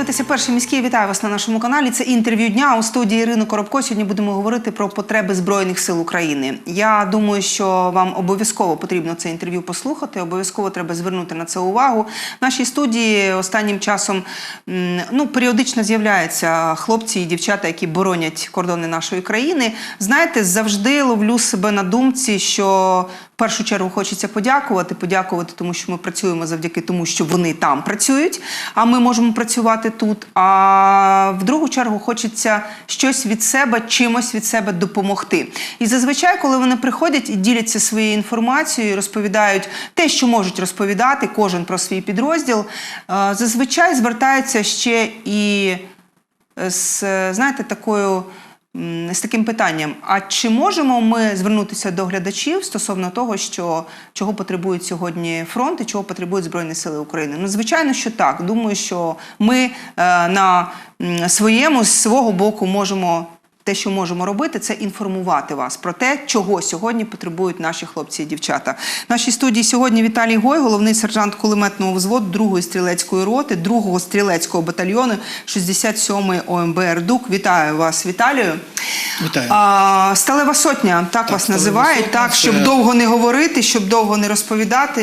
дивитеся перший міський. Вітаю вас на нашому каналі. Це інтерв'ю дня у студії Ірини Коробко. Сьогодні будемо говорити про потреби збройних сил України. Я думаю, що вам обов'язково потрібно це інтерв'ю послухати. Обов'язково треба звернути на це увагу. В нашій студії останнім часом ну періодично з'являються хлопці і дівчата, які боронять кордони нашої країни. Знаєте, завжди ловлю себе на думці, що першу чергу хочеться подякувати. Подякувати, тому що ми працюємо завдяки тому, що вони там працюють, а ми можемо працювати тут. А в другу чергу хочеться щось від себе, чимось від себе допомогти. І зазвичай, коли вони приходять і діляться своєю інформацією, розповідають те, що можуть розповідати, кожен про свій підрозділ, е, зазвичай звертаються ще і з знаєте, такою. З таким питанням: а чи можемо ми звернутися до глядачів стосовно того, що чого потребують сьогодні фронт і чого потребують Збройні Сили України? Ну, звичайно, що так. Думаю, що ми е, на своєму з свого боку можемо. Те, що можемо робити, це інформувати вас про те, чого сьогодні потребують наші хлопці і дівчата. В нашій студії сьогодні Віталій Гой, головний сержант кулеметного взводу 2-ї стрілецької роти, 2-го стрілецького батальйону 67-ї ОМБР ДУК. Вітаю вас, Віталію. Вітаю. А, Сталева сотня, так, вас називають. сотня так, це- щоб довго не говорити, щоб довго не розповідати.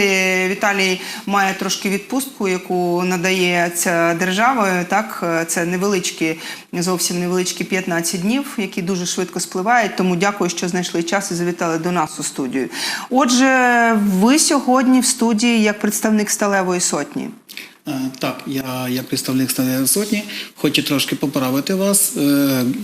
Віталій має трошки відпустку, яку надає ця держава. Так, це невеличкі, зовсім невеличкі 15 днів, які дуже швидко спливають. Тому дякую, що знайшли час і завітали до нас у студію. Отже, ви сьогодні в студії як представник Сталевої сотні. Е, Так, я, я представник Сталевої сотні. Хочу трошки поправити вас. Е,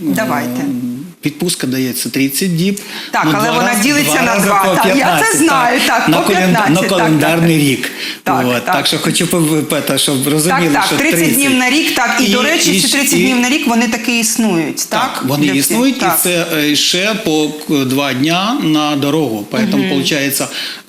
Давайте. е, дається 30 діб. Так, Ну, але вона рази- ділиться на два. по Так, я це знаю, так, на, по 15, на календарний так. рік. Так, От, так. так що хочу попитати, щоб розуміли, Так, так, що 30, днів на рік, так. І, до речі, ці 30 і- днів на рік вони таки існують. Так, Так, вони Для існують, Так. і це е, ще по два дня на дорогу. Поэтому виходить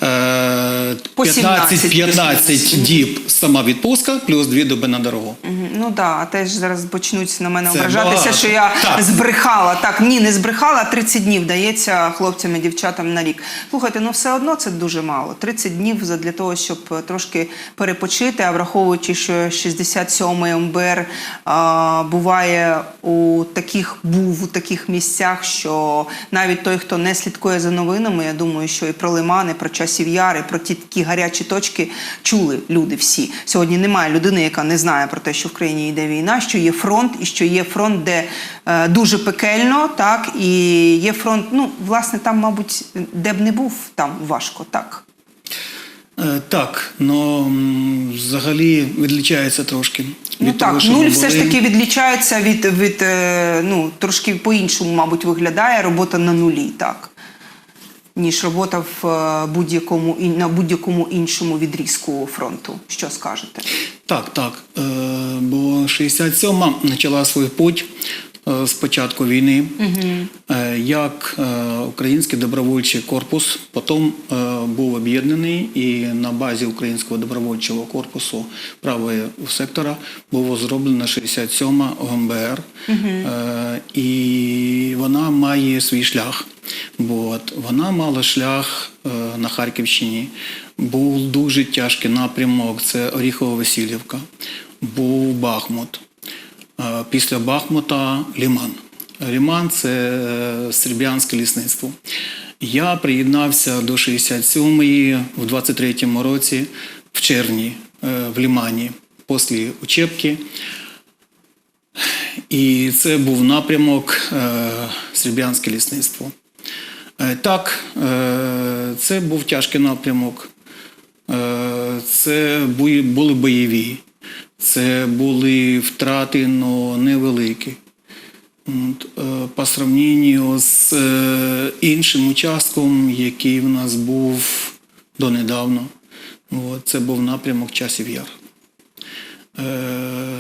е, По 17 15, 15 діб сама відпустка, плюс дві доби на дорогу. Ну да, а теж зараз почнуть на мене Це ображатися, багато. що я Так. збрехала. Так, ні, не збрехала, а 30 днів дається хлопцям і дівчатам на рік. Слухайте, ну все одно це дуже мало. 30 днів за- для того, щоб е, трошки перепочити, а враховуючи, що 67-й МБР а, буває у таких, був у таких місцях, що навіть той, хто не слідкує за новинами, я думаю, що і про Лимани, про часів яри, про ті такі гарячі точки чули люди всі. Сьогодні немає людини, яка не знає про те, що в країні йде війна, що є фронт, і що є фронт, де е, дуже пекельно, так і є фронт. Ну, власне, там, мабуть, де б не був, там важко, так. Е, Так, ну м, взагалі відлічається трошки. Ну того, так, нуль все ж таки відлічається від, від е, ну, трошки по-іншому, мабуть, виглядає робота на нулі, так. Ніж робота в е, будь-якому на будь-якому іншому відрізку фронту. Що скажете? Так, так. Е, бо 67-ма почала свій путь е, з початку війни, е, як Український добровольчий корпус, потім був об'єднаний і на базі Українського добровольчого корпусу правого сектора було зроблено 67-ма ОМБР. Е, і вона має свій шлях. От, вона мала шлях е, на Харківщині. Був дуже тяжкий напрямок, це Оріхово-Васильівка, був Бахмут. Е, Після Бахмута Ліман. Ліман це е, Серб'янське лісництво. Я приєднався до 67-ї в 23-му році в червні е, в Лімані після учебки. І це був напрямок е, Серб'янське лісництво. Е, Так, е, це був тяжкий напрямок. Це були бойові, це були втрати, але невеликі. По сравненню з іншим участком, який в нас був донедавна, це був напрямок часів яр. Е,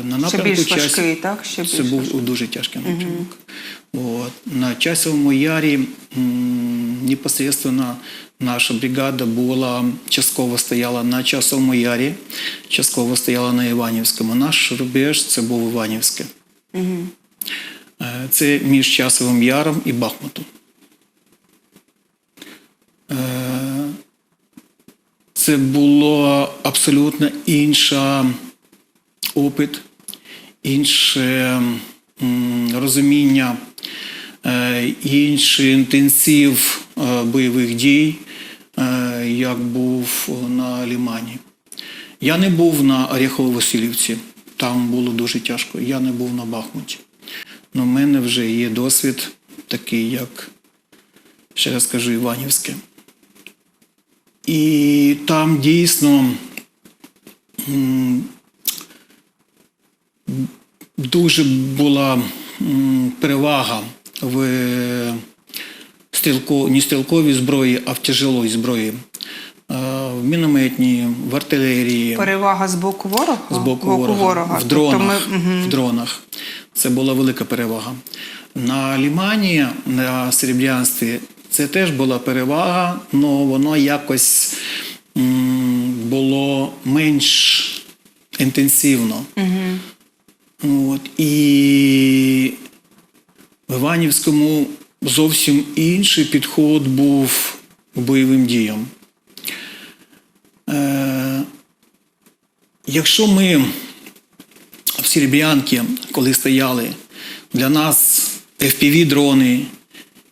На Ще напрямку більш часів- важкий, так? Ще це більш був дуже тяжкий напрямок. От. На часовому ярі непосредственно наша бригада була частково стояла на часовому ярі, частково стояла на Іванівському. Наш рубеж це був Іванівське. Е, Це між часовим яром і Бахмутом. Е, Це було абсолютно інша опит, інше розуміння, е, інший інтенсив е, бойових дій, е, як був на Лімані. Я не був на Оріхово-Василівці, там було дуже тяжко. Я не був на Бахмуті. Але в мене вже є досвід такий, як, ще раз кажу, Іванівське. І там дійсно дуже була перевага в стрілко, не стрілковій зброї, а в тяжелої зброї. Е, В мінометній, в артилерії, Перевага з боку ворога? з боку, ворога, в Тобто дронах. ми- мгм. в дронах. Це була велика перевага. На Лімані, на Серебрянстві, це теж була перевага, але воно якось було менш інтенсивно. От, і в Іванівському зовсім інший підход був к бойовим діям. Е, якщо ми в Серебрянці, коли стояли, для нас FPV-дрони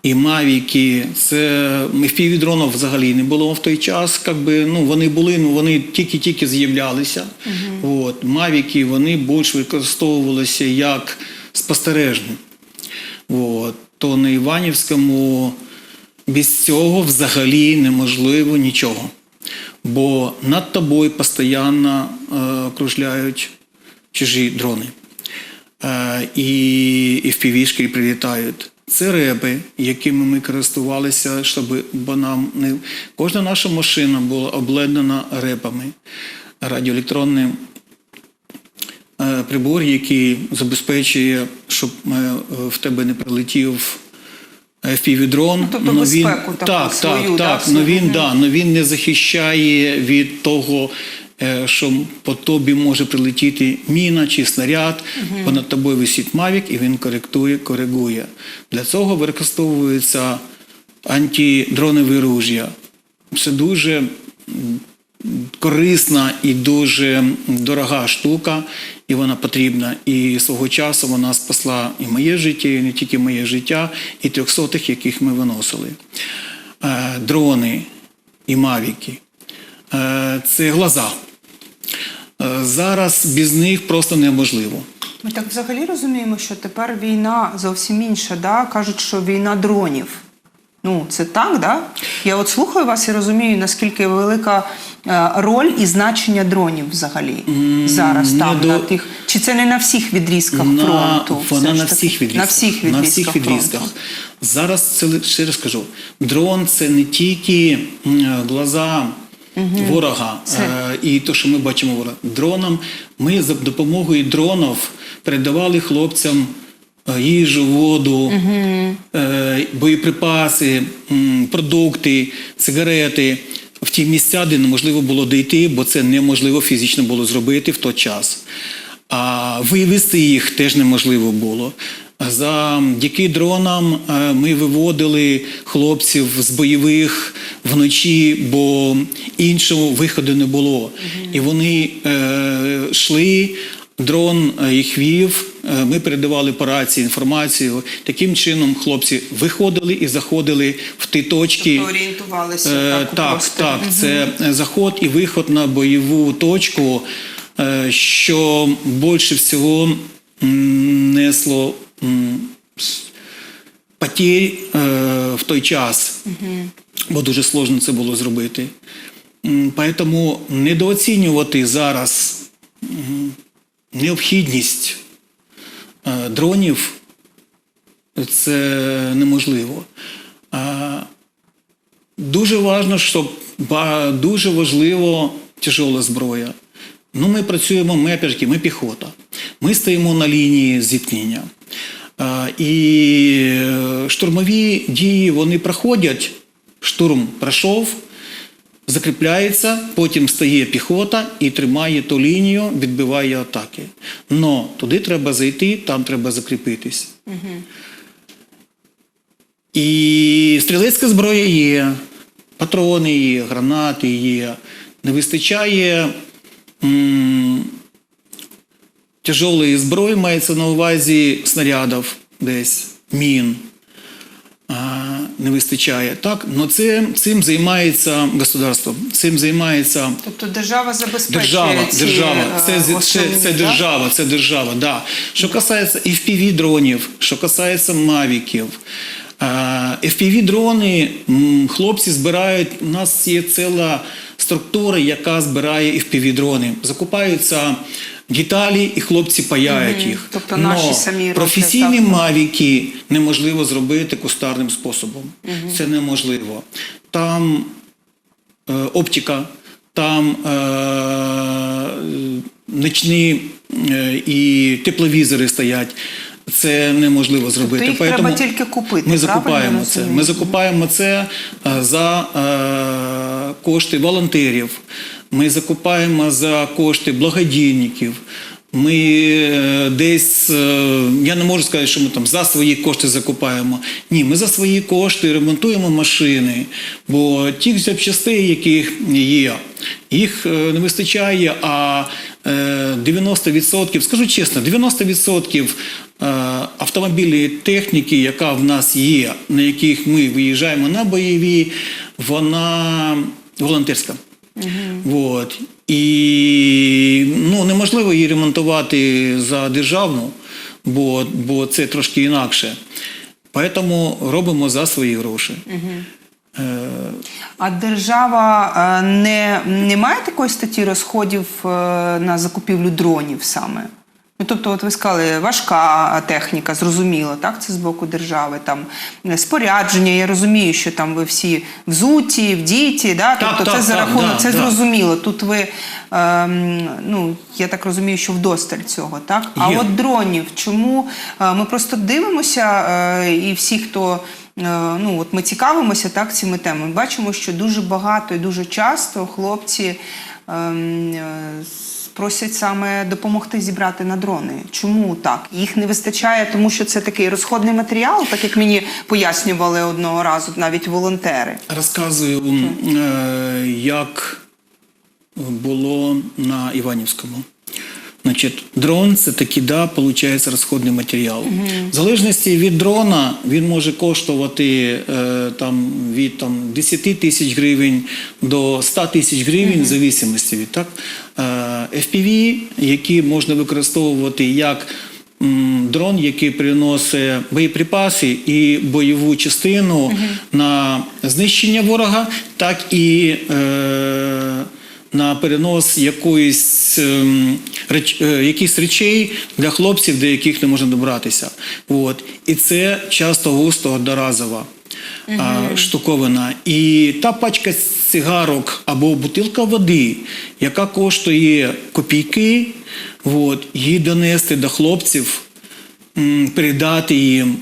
і Мавіки, це FPV-дронів взагалі не було в той час. Как би, ну, вони були, ну вони тільки-тільки з'являлися. От, Мавіки вони більш використовувалися як спостережні. От, то на Іванівському без цього взагалі неможливо нічого. Бо над тобою постійно е, кружляють чужі дрони. Е, і, і впівішки прилітають. Це реби, якими ми користувалися, щоб бо нам не кожна наша машина була обладнана ребами. Радіоелектронний е, прибор, який забезпечує, щоб е, в тебе не прилетів FPV-дрон. Ну, тобто безпеку таку так, свою, так, да, так. Но він, да, но він не захищає від того, е, що по тобі може прилетіти міна чи снаряд, бо над тобою висить мавік і він коректує, коригує. Для цього використовується антидронове ружя. Це дуже корисна і дуже дорога штука, і вона потрібна. І свого часу вона спасла і моє життя, і не тільки моє життя, і трьохсотих, яких ми виносили. Е, Дрони і мавіки. Е, Це глаза. Е, Зараз без них просто неможливо. Ми так взагалі розуміємо, що тепер війна зовсім інша. Да? Кажуть, що війна дронів. Ну, це так, да? Я от слухаю вас і розумію, наскільки велика е, роль і значення дронів взагалі зараз там до- на тих. Чи це не на всіх відрізках на, фронту? Вона на всіх відрізках. На всіх відрізках. На всіх відрізках. фронту. Зараз це ще раз кажу, дрон це не тільки глаза ворога е, і те, що ми бачимо ворога. Дроном ми за допомогою дронів передавали хлопцям е, їжу, воду, е, боєприпаси, продукти, цигарети. В ті місця, де неможливо було дійти, бо це неможливо фізично було зробити в той час. А вивезти їх теж неможливо було. Завдяки дронам е, ми виводили хлопців з бойових вночі, бо іншого виходу не було. І вони е, йшли, дрон е, їх вів. Ми передавали по рації інформацію. Таким чином хлопці виходили і заходили в ті точки. Тобто орієнтувалися так, у так, так, це заход і виход на бойову точку, що більше всього несло потерь е, в той час, бо дуже сложно це було зробити. М, Поэтому недооцінювати зараз необхідність е, дронів це неможливо. А, Дуже важливо, щоб дуже важливо тяжола зброя. Ну, ми працюємо, ми опять-таки, ми піхота. Ми стоїмо на лінії зіткнення. І е, штурмові дії вони проходять. Штурм пройшов, закріпляється, потім стає піхота і тримає ту лінію, відбиває атаки. Но туди треба зайти, там треба закріпитись. І стрілецька зброя є, патрони є, гранати є. Не вистачає м, тяжелої зброї мається на увазі снарядів десь, мін. а, Не вистачає. Так, но це цим займається государство, цим займається Тобто держава забезпечує Держава, ці, держава, е, це, це, основні, це так? держава, це держава, да. Що касається FPV дронів, що касається мавіків, FPV дрони хлопці збирають. У нас є ціла структура, яка збирає FPV дрони. Закупаються деталі, і хлопці паяють їх. Тобто наші самі професійні так? мавіки неможливо зробити кустарним способом. Це неможливо. Там е, оптика, там е, нічні е, і тепловізори стоять. Це неможливо зробити. їх треба тільки купити, Ми закупаємо це. Ми закупаємо це за е, кошти волонтерів. Ми закупаємо за кошти благодійників. Ми е, десь, е, я не можу сказати, що ми там за свої кошти закупаємо. Ні, ми за свої кошти ремонтуємо машини, бо тих запчастей, яких є, їх е, не вистачає, а е, 90%, скажу чесно, 90% е, автомобільної техніки, яка в нас є, на яких ми виїжджаємо на бойові, вона волонтерська. Вот. І ну, неможливо її ремонтувати за державну, бо, бо це трошки інакше. Тому робимо за свої гроші. Угу. А держава е, не, не має такої статті розходів е, на закупівлю дронів саме? Ну, тобто, от ви сказали, важка техніка, зрозуміло, так? Це з боку держави. Там е, спорядження, я розумію, що там ви всі взуті, вдіті, да? Так, тобто це так, за рахунок, да, це да. зрозуміло. Тут ви, ем, ну, я так розумію, що вдосталь цього, так? А Є. от дронів, чому е, ми просто дивимося, е, і всі, хто е, ну от ми цікавимося так цими темами, бачимо, що дуже багато і дуже часто хлопці ем, просять саме допомогти зібрати на дрони. Чому так? Їх не вистачає, тому що це такий розходний матеріал, так як мені пояснювали одного разу навіть волонтери. Розказую, е, як було на Іванівському. Значить, дрон це таки, да, виходить, розходний матеріал. В залежності від дрона він може коштувати е, там, від там, 10 тисяч гривень до 100 тисяч гривень, в зависимості від так. Е, FPV, які можна використовувати як дрон, який приносить боєприпаси і бойову частину на знищення ворога, так і е, на перенос якоїсь, ем, реч, е, якихось речей для хлопців, до яких не можна добратися. От. І це часто густо а, штуковина. І та пачка цигарок або бутилка води, яка коштує копійки, от, її донести до хлопців, передати їм.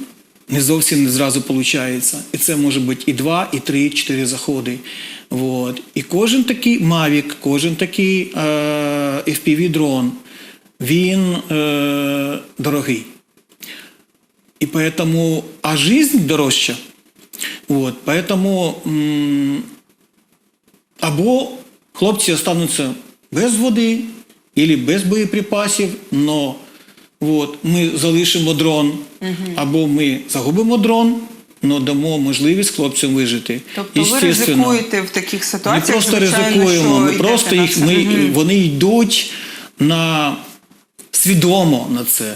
Не зовсім не зразу виходить. І це може бути і два, і три, і чотири заходи. Вот. І кожен такий Mavic, кожен такий е, FPV-дрон, він е, дорогий. І поэтому, а жизнь дорожча. Вот. Поэтому або хлопці остануться без води, або без боєприпасів, но от, ми залишимо дрон, або ми загубимо дрон, але дамо можливість хлопцям вижити. Тобто ви ризикуєте в таких Ми ситуаціях, просто звичайно, ризикуємо, ми просто їх, ми, Мгм. вони йдуть на свідомо на це.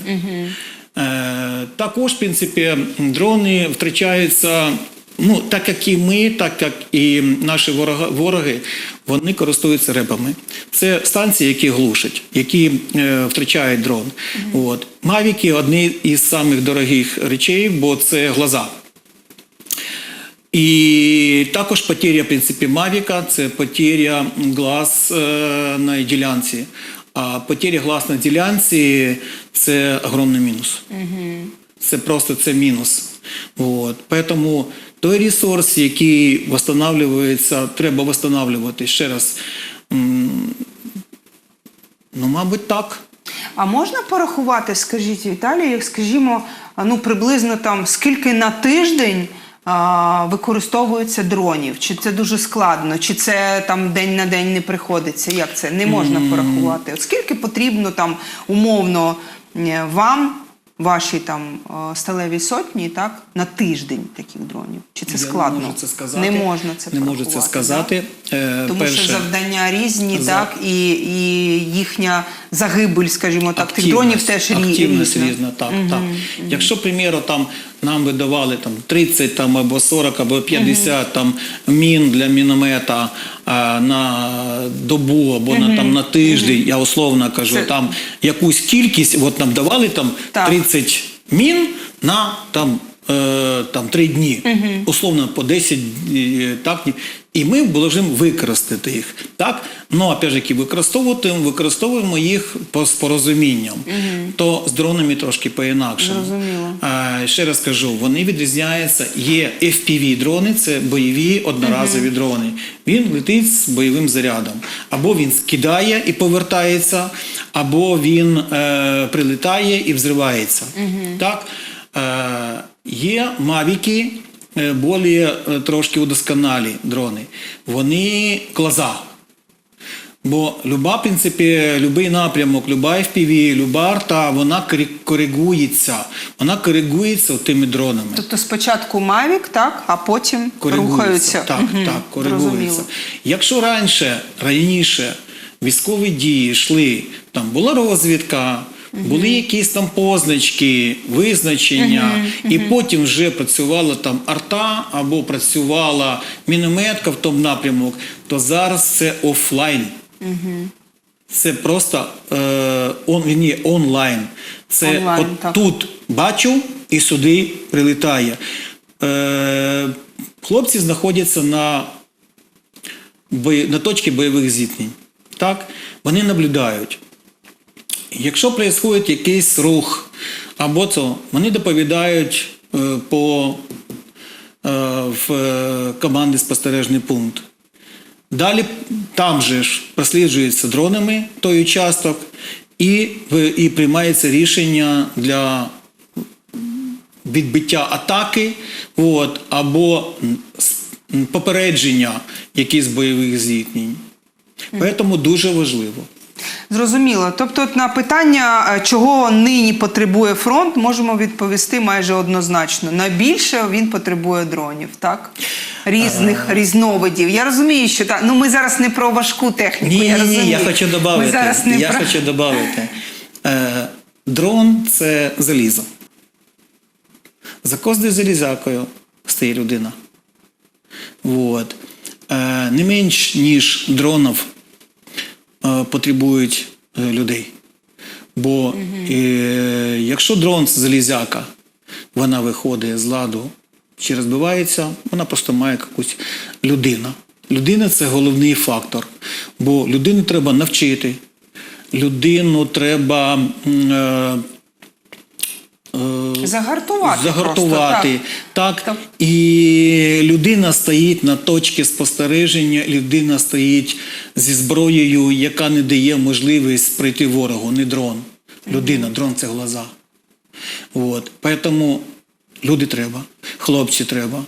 Е, також, в принципі, дрони втрачаються. Ну, так як і ми, так як і наші вороги, вороги вони користуються ребами. Це станції, які глушать, які е, втрачають дрон. От. Мавіки одні із самих дорогих речей, бо це глаза. І також потеря, в принципі, Мавіка це потеря глаз е, на ділянці. А потеря глаз на ділянці це огромний мінус. Це просто це мінус. От. Поэтому той ресурс, який восстанавливається, треба восстанавливати ще раз. Ну, мабуть, так. А можна порахувати, скажіть, Віталій, як скажімо, ну приблизно там скільки на тиждень а, використовується дронів? Чи це дуже складно? Чи це там день на день не приходиться? Як це не можна порахувати? От скільки потрібно там умовно е, вам, вашій там сталеві сталевій сотні, так на тиждень таких дронів? Чи це Я складно? Не можу це сказати. Не можна це не можу це сказати. Е, Тому Перше, що завдання різні, За- так, і, і їхня загибель, скажімо так, тих дронів теж рі- активність різна. різна. Так, так. Якщо, приміру, там нам видавали там 30 там, або 40, або 50 там, мін для міномета а, на добу або на, там, на тиждень, я условно кажу, Це- там якусь кількість, от нам давали там Так. 30 мін на там, там 3 дні, условно по 10 е, так. І ми повинні використати їх. Так? Ну, опять же, використовувати, використовуємо їх по з порозумінням. То з дронами трошки по-інакшому. Ще раз кажу, вони відрізняються. Є FPV-дрони, це бойові одноразові дрони. Він летить з бойовим зарядом. Або він скидає і повертається, або він е, прилітає і взривається. Так? Е, є мавіки, е, болі е, трошки удосконалі дрони. Вони глаза. Бо люба, в принципі, любий напрямок, люба FPV, люба арта, вона коригується. Вона коригується тими дронами. Тобто спочатку Mavic, так, а потім рухаються. Так, Мгм, так, коригується. Якщо раніше, раніше військові дії йшли, там була розвідка, були якісь там позначки, визначення, і потім вже працювала там арта або працювала мінометка в тому напрямок, то зараз це офлайн. Це просто е, он, ні, онлайн. Це Онлайн, от так. тут бачу і сюди прилітає. Е, хлопці знаходяться на, бої, на точці бойових зіткнень. Так? Вони наблюдають. Якщо відбувається якийсь рух, або то вони доповідають е, по е, в е, команди спостережний пункт. Далі там же ж просліджується дронами той участок, і, і приймається рішення для відбиття атаки, от, або попередження якихось бойових зіткнень. Тому дуже важливо. Зрозуміло. Тобто, на питання, е, чого нині потребує фронт, можемо відповісти майже однозначно. Найбільше він потребує дронів, так? Різних різновидів. Я розумію, що так. Ну ми зараз не про важку техніку. Ні, я ні, розумію. я хочу додати. зараз не Я про... хочу додати. Е, дрон це залізо. За кожною залізякою стоїть людина. Вот. Е, не менш ніж дронів е, потребують е, людей. Бо е, якщо дрон це залізяка, вона виходить з ладу чи розбивається, вона просто має якусь людина. Людина це головний фактор. Бо людину треба навчити, людину треба е, е, Загартувати. загартувати. Просто, так. Так. І людина стоїть на точці спостереження, людина стоїть зі зброєю, яка не дає можливість прийти ворогу, не дрон. Людина, дрон це глаза. От. Тому люди треба, хлопці треба.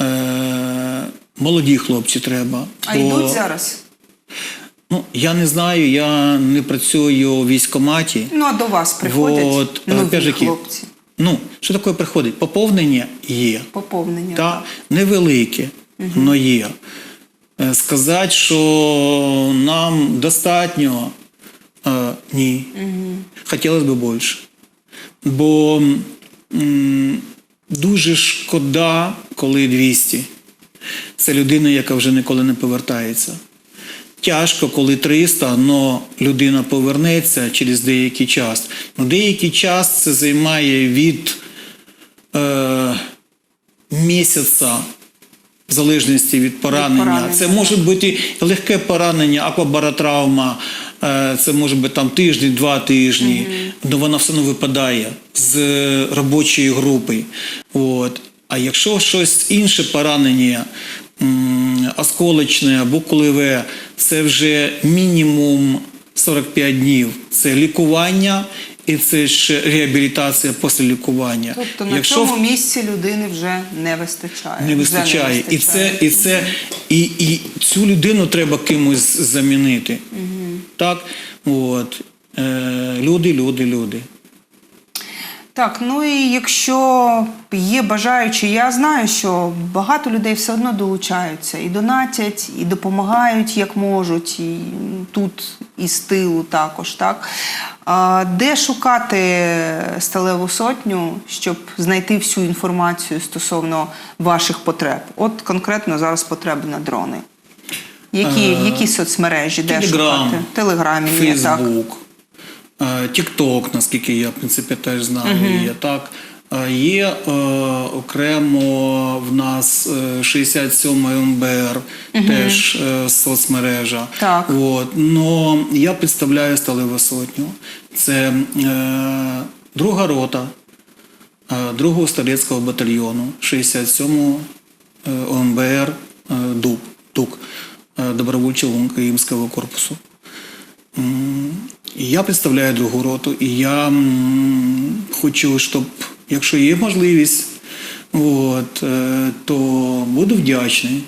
Е- молоді хлопці треба. А Бо- йдуть зараз? Ну, я не знаю, я не працюю у військкоматі. Ну, а до вас приходять Вот, е, нові хлопці. Ну, що таке приходить? Поповнення є. Поповнення. Та, невелике, але є. Е, Сказати, що нам достатньо, е, ні. Хотілося б більше. Бо м, дуже шкода, коли 200. Це людина, яка вже ніколи не повертається. Тяжко, коли 300, але людина повернеться через деякий час. Ну, деякий час це займає від е, місяця в залежності від поранення. поранення, Це може бути легке поранення, аквабаротравма, е, це може бути там тиждень, два тижні, але вона все одно випадає з робочої групи. От. А якщо щось інше поранення, осколочне або кулеве, це вже мінімум 45 днів. Це лікування і це ж реабілітація після лікування. Тобто на Якщо цьому місці людини вже не вистачає. не Вже вистачає. І це, і це, і, і цю людину треба кимось замінити. Так, от. Е, люди, люди, люди. Так, ну і якщо є бажаючі, я знаю, що багато людей все одно долучаються і донатять, і допомагають як можуть, і тут і з тилу також. Так? А де шукати сталеву сотню, щоб знайти всю інформацію стосовно ваших потреб? От конкретно зараз потреби на дрони. Які, Е, які соцмережі, де Телеграм, шукати? Телеграмі. Фейсбук, Тікток, наскільки я в принципі теж знаю, є так. Е, Є е, окремо в нас е, 67 МБР, теж е, соцмережа. Так. От. Но я представляю сталеву сотню. Це е, друга рота е, другого стрілецького батальйону 67 е, ОМБР е, ДУК, е, добровольчого Українського корпусу. І Я представляю другу роту, і я хочу, щоб, якщо є можливість, от, е, то буду вдячний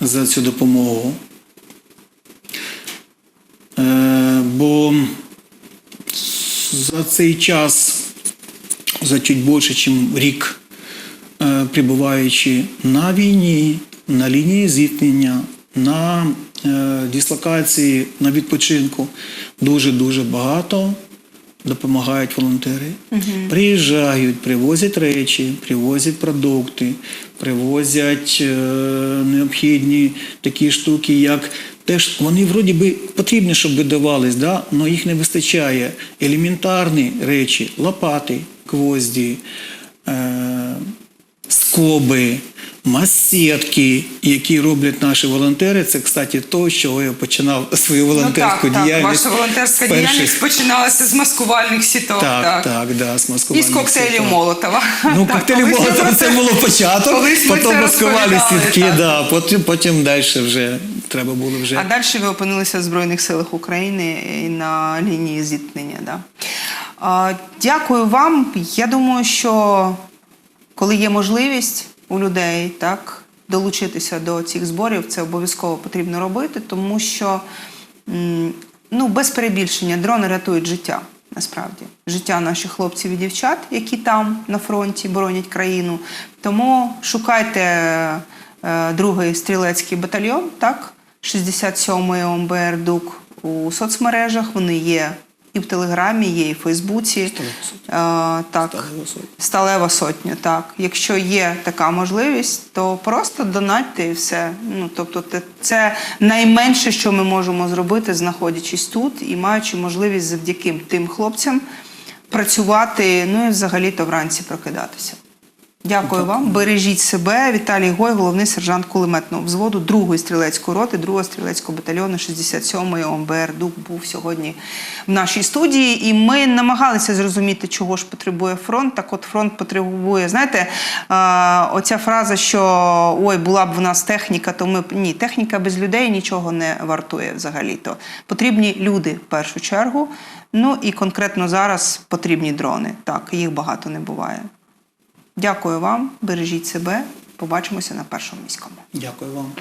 за цю допомогу. Е, Бо за цей час, за чуть більше, ніж рік, е, перебуваючи на війні, на лінії зіткнення, на дислокації, на відпочинку, дуже-дуже багато допомагають волонтери. Приїжджають, привозять речі, привозять продукти, привозять е, необхідні такі штуки, як теж вони вроді би потрібні, щоб видавались, да? але їх не вистачає. Елементарні речі, лопати, гвозді. Е, скоби, масетки, які роблять наші волонтери. Це, кстати, то, з чого я починав свою волонтерську ну, так, діяльність. Так, ваша волонтерська перших- діяльність починалася з маскувальних сіток. Так, так, да, з І з маскувальних коктейлів. Молотова. Ну, Так, коктейлі Молотова це було початок, потім це маскували сітки, так. да, потім, потім далі вже треба було вже. А далі ви опинилися в Збройних силах України і на лінії зіткнення. Да? А, дякую вам. Я думаю, що коли є можливість у людей так, долучитися до цих зборів, це обов'язково потрібно робити, тому що ну, без перебільшення дрони рятують життя. Насправді, життя наших хлопців і дівчат, які там на фронті боронять країну. Тому шукайте е, другий стрілецький батальйон, так, 67-й ОМБР ДУК у соцмережах. Вони є і в Телеграмі, є і в Фейсбуці. Е, так. Сталева сотня. Сталева сотня, так. Якщо є така можливість, то просто донатьте і все. Ну, тобто, це найменше, що ми можемо зробити, знаходячись тут і маючи можливість завдяки тим хлопцям працювати, ну і взагалі-то вранці прокидатися. Дякую вам. Бережіть себе. Віталій Гой, головний сержант кулеметного взводу 2-ї стрілецької роти, 2-го стрілецького батальйону 67-ї ОМБР ДУК був сьогодні в нашій студії. І ми намагалися зрозуміти, чого ж потребує фронт. Так от фронт потребує, знаєте, оця фраза, що ой, була б в нас техніка, то ми ні, техніка без людей нічого не вартує взагалі-то. Потрібні люди в першу чергу. Ну і конкретно зараз потрібні дрони. Так, їх багато не буває. Дякую вам, бережіть себе. Побачимося на першому міському. Дякую вам.